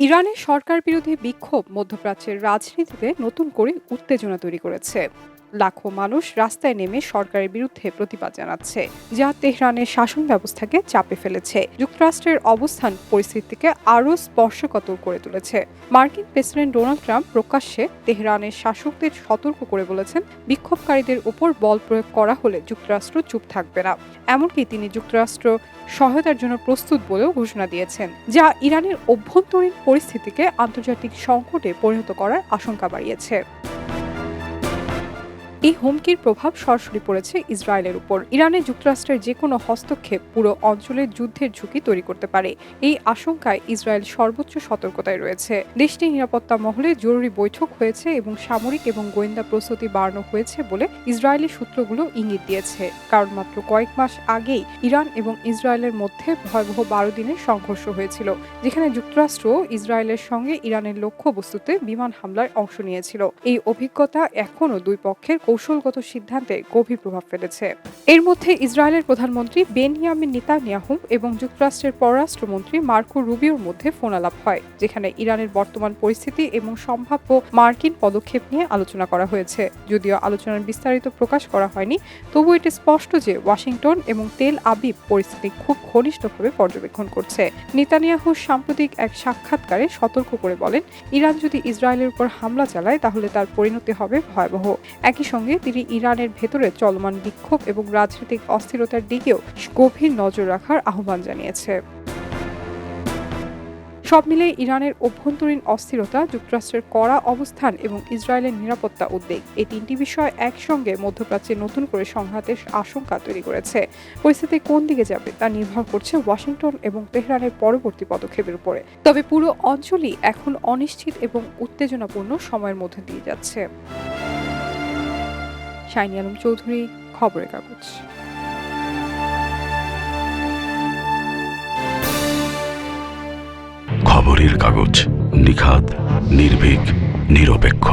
ইরানের সরকার বিরোধী বিক্ষোভ মধ্যপ্রাচ্যের রাজনীতিতে নতুন করে উত্তেজনা তৈরি করেছে। লাখো মানুষ রাস্তায় নেমে সরকারের বিরুদ্ধে প্রতিবাদ জানাচ্ছে, যা তেহরানের শাসন ব্যবস্থাকে চাপে ফেলেছে। যুক্তরাষ্ট্রের অবস্থান পরিস্থিতিকে আরও স্পর্শকাতর করে তুলেছে। মার্কিন প্রেসিডেন্ট ডোনাল্ড ট্রাম্প প্রকাশ্যে তেহরানের শাসকদের সতর্ক করে বলেছেন, বিক্ষোভকারীদের উপর বল প্রয়োগ করা হলে যুক্তরাষ্ট্র চুপ থাকবে না। এমনকি তিনি যুক্তরাষ্ট্র সহায়তার জন্য প্রস্তুত বলেও ঘোষণা দিয়েছেন, যা ইরানের অভ্যন্তরীণ পরিস্থিতিকে আন্তর্জাতিক সংকটে পরিণত করার আশঙ্কা বাড়িয়েছে। এই হুমকির প্রভাব সরাসরি পড়েছে ইসরায়েলের উপর। ইরানে যুক্তরাষ্ট্রের যে কোনো হস্তক্ষেপ পুরো অঞ্চলের যুদ্ধের ঝুঁকি তৈরি করতে পারে। এই আশঙ্কায় ইসরায়েল সর্বোচ্চ সতর্কতায় রয়েছে। দেশটির নিরাপত্তা মহলে জরুরি বৈঠক হয়েছে এবং সামরিক এবং গোয়েন্দা প্রস্তুতি বাড়ানো হয়েছে বলে ইসরায়েলি সূত্রগুলো ইঙ্গিত দিয়েছে। কারণ মাত্র কয়েক মাস আগেই ইরান এবং ইসরায়েলের মধ্যে ভয়াবহ বারো দিনের সংঘর্ষ হয়েছিল, যেখানে যুক্তরাষ্ট্র ইসরায়েলের সঙ্গে ইরানের লক্ষ্যবস্তুতে বিমান হামলায় অংশ নিয়েছিল। এই অভিজ্ঞতা এখনও দুই পক্ষের কৌশলগত সিদ্ধান্তে গভীর প্রভাব ফেলেছে। এর মধ্যে ইসরায়েলের প্রধানমন্ত্রী বেনিয়ামিন নেতানিয়াহু এবং যুক্তরাষ্ট্রের পররাষ্ট্রমন্ত্রী মার্কো রুবিওর মধ্যে ফোনালাপ হয়, যেখানে ইরানের বর্তমান পরিস্থিতি এবং সম্ভাব্য মার্কিন পদক্ষেপ নিয়ে আলোচনা করা হয়েছে। যদিও আলোচনার বিস্তারিত প্রকাশ করা হয়নি তবু এটি স্পষ্ট যে ওয়াশিংটন এবং তেল আবিব পরিস্থিতি খুব ঘনিষ্ঠভাবে পর্যবেক্ষণ করছে। নেতানিয়াহু সাম্প্রতিক এক সাক্ষাৎকারে সতর্ক করে বলেন, ইরান যদি ইসরায়েলের উপর হামলা চালায়, তাহলে তার পরিণতি হবে ভয়াবহ। একই সঙ্গে তিনি ইরানের ভেতরে চলমান বিক্ষোভ এবং রাজনৈতিক অস্থিরতার দিকেও গভীর নজর রাখার আহ্বান জানিয়েছে। সব মিলিয়ে ইরানের অভ্যন্তরীণ অস্থিরতা, যুক্তরাষ্ট্রের কড়া অবস্থান এবং ইসরায়েলের নিরাপত্তা উদ্বেগ, এই তিনটি বিষয় একসঙ্গে মধ্যপ্রাচ্যে নতুন করে সংঘাতের আশঙ্কা তৈরি করেছে। পরিস্থিতি কোন দিকে যাবে তা নির্ভর করছে ওয়াশিংটন এবং তেহরানের পরবর্তী পদক্ষেপের উপরে। তবে পুরো অঞ্চলই এখন অনিশ্চিত এবং উত্তেজনাপূর্ণ সময়ের মধ্যে দিয়ে যাচ্ছে। শাইনি আলম চৌধুরী খবরের কাগজ। খবরের কাগজ নিখাত নির্ভীক নিরপেক্ষ।